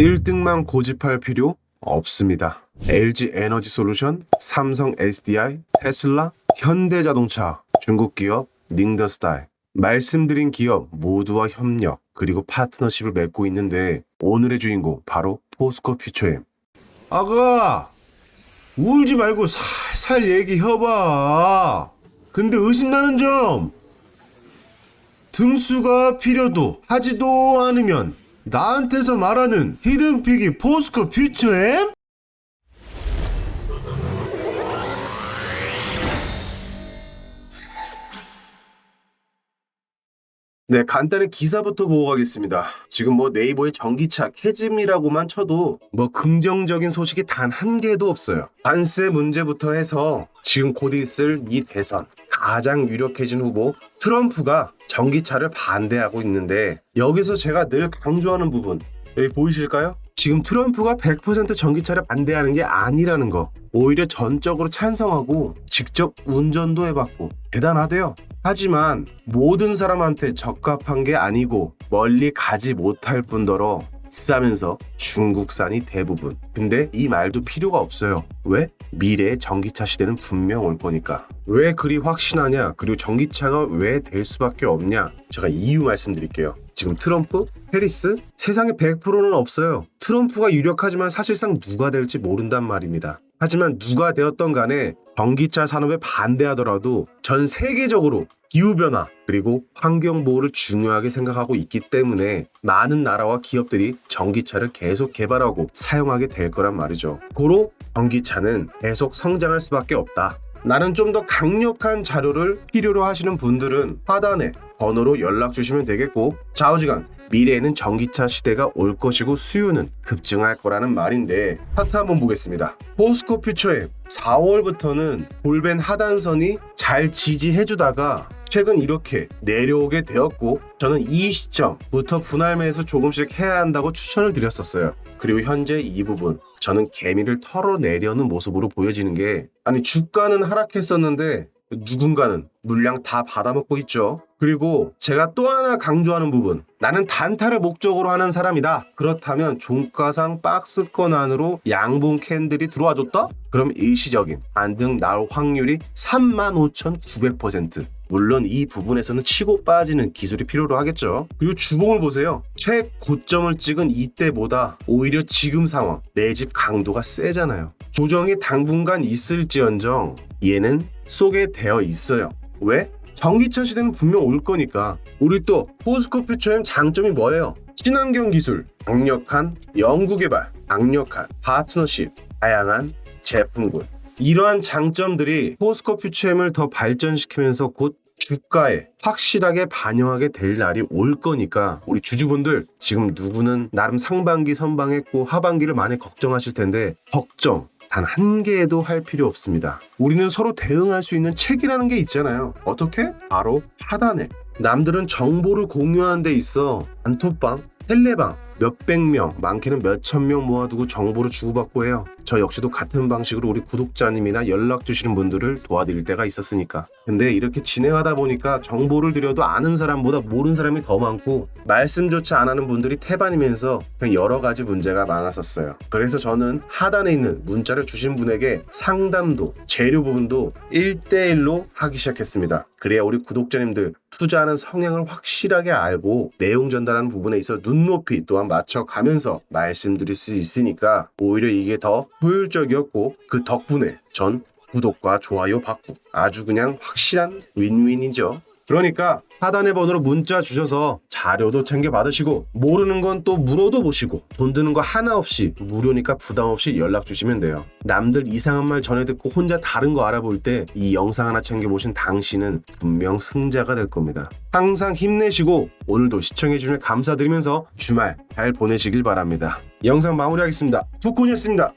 1등만 고집할 필요 없습니다. LG 에너지 솔루션, 삼성 SDI, 테슬라, 현대자동차, 중국 기업 닝더스타일. 말씀드린 기업 모두와 협력 그리고 파트너십을 맺고 있는데 오늘의 주인공 바로 포스코 퓨처엠. 아가 울지 말고 살살 얘기해봐 근데 의심나는 점 등수가 필요도 하지도 않으면 나한테서 말하는 히든픽이 포스코 퓨처엠? 네, 간단히 기사부터 보고 가겠습니다. 지금 뭐 네이버에 전기차 캐즘이라고만 쳐도 뭐 긍정적인 소식이 단 한 개도 없어요. 관세 문제부터 해서 지금 곧 있을 이 대선 가장 유력해진 후보 트럼프가 전기차를 반대하고 있는데 여기서 제가 늘 강조하는 부분 여기 보이실까요? 지금 트럼프가 100% 전기차를 반대하는 게 아니라는 거. 오히려 전적으로 찬성하고 직접 운전도 해봤고 대단하대요. 하지만 모든 사람한테 적합한 게 아니고 멀리 가지 못할 뿐더러 비싸면서 중국산이 대부분. 근데 이 말도 필요가 없어요. 왜? 미래의 전기차 시대는 분명 올 거니까. 왜 그리 확신하냐? 그리고 전기차가 왜 될 수밖에 없냐? 제가 이유 말씀드릴게요. 지금 트럼프, 해리스, 세상에 100%는 없어요. 트럼프가 유력하지만 사실상 누가 될지 모른단 말입니다. 하지만 누가 되었던 간에 전기차 산업에 반대하더라도 전 세계적으로 기후변화 그리고 환경보호를 중요하게 생각하고 있기 때문에 많은 나라와 기업들이 전기차를 계속 개발하고 사용하게 될 거란 말이죠. 고로 전기차는 계속 성장할 수밖에 없다. 나는 좀 더 강력한 자료를 필요로 하시는 분들은 하단에 번호로 연락 주시면 되겠고 좌우지간 미래에는 전기차 시대가 올 것이고 수요는 급증할 거라는 말인데 차트 한번 보겠습니다. 포스코 퓨처에 4월부터는 볼벤 하단선이 잘 지지해주다가 최근 이렇게 내려오게 되었고 저는 이 시점부터 분할 매수 조금씩 해야 한다고 추천을 드렸었어요. 그리고 현재 이 부분 저는 개미를 털어내려는 모습으로 보여지는 게 아니 주가는 하락했었는데 누군가는 물량 다 받아먹고 있죠. 그리고 제가 또 하나 강조하는 부분 나는 단타를 목적으로 하는 사람이다. 그렇다면 종가상 박스권 안으로 양봉 캔들이 들어와 줬다? 그럼 일시적인 반등 나올 확률이 35,900% 물론 이 부분에서는 치고 빠지는 기술이 필요로 하겠죠. 그리고 주봉을 보세요. 최고점을 찍은 이때보다 오히려 지금 상황 매집 강도가 세잖아요. 조정이 당분간 있을지언정 얘는 속에 되어 있어요. 왜? 전기차 시대는 분명 올 거니까. 우리 또 포스코 퓨처엠 장점이 뭐예요? 친환경 기술, 강력한 연구 개발, 강력한 파트너십, 다양한 제품군. 이러한 장점들이 포스코 퓨처엠을 더 발전시키면서 곧 주가에 확실하게 반영하게 될 날이 올 거니까 우리 주주분들 지금 누구는 나름 상반기 선방했고 하반기를 많이 걱정하실 텐데 걱정 단 한 개에도 할 필요 없습니다. 우리는 서로 대응할 수 있는 책이라는 게 있잖아요. 어떻게? 바로 하단에. 남들은 정보를 공유하는 데 있어 단톡방, 텔레방 몇백 명, 많게는 몇천 명 모아두고 정보를 주고받고 해요. 저 역시도 같은 방식으로 우리 구독자님이나 연락 주시는 분들을 도와드릴 때가 있었으니까. 근데 이렇게 진행하다 보니까 정보를 드려도 아는 사람보다 모르는 사람이 더 많고 말씀조차 안 하는 분들이 태반이면서 그냥 여러 가지 문제가 많았었어요. 그래서 저는 하단에 있는 문자를 주신 분에게 상담도 재료 부분도 1대1로 하기 시작했습니다. 그래야 우리 구독자님들 투자하는 성향을 확실하게 알고 내용 전달하는 부분에 있어 눈높이 또한 맞춰가면서 말씀드릴 수 있으니까 오히려 이게 더 효율적이었고 그 덕분에 전 구독과 좋아요 받고 아주 그냥 확실한 윈윈이죠. 그러니까 하단의 번호로 문자 주셔서 자료도 챙겨 받으시고 모르는 건 또 물어도 보시고 돈 드는 거 하나 없이 무료니까 부담 없이 연락 주시면 돼요. 남들 이상한 말 전해 듣고 혼자 다른 거 알아볼 때 이 영상 하나 챙겨 보신 당신은 분명 승자가 될 겁니다. 항상 힘내시고 오늘도 시청해 주시면 감사드리면서 주말 잘 보내시길 바랍니다. 영상 마무리하겠습니다. 푸콘이었습니다.